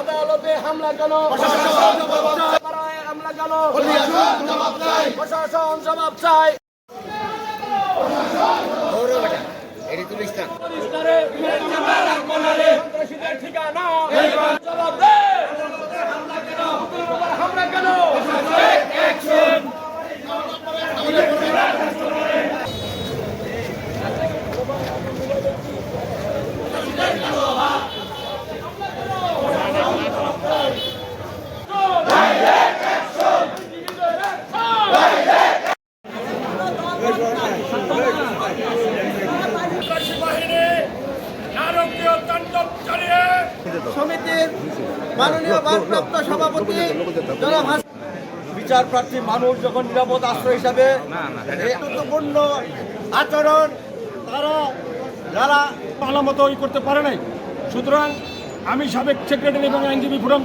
আদালতে হামলা কেন? পাড়ায় হামলা কেন? প্রশাসন জবাব চাই। সন্ত্রাসীদের ঠিকানা। জবাব দে হামলা কেন? সমিতির মাননীয় ভারপ্রাপ্ত সভাপতি বিচার প্রার্থী মানুষ যখন নিরাপদ আশ্রয় হিসাবে গুরুত্বপূর্ণ আচরণ তারা যারা ভালো মতো করতে পারে নাই। সুতরাং আমি সাবেক সেক্রেটারি এবং আইনজীবী ফোরাম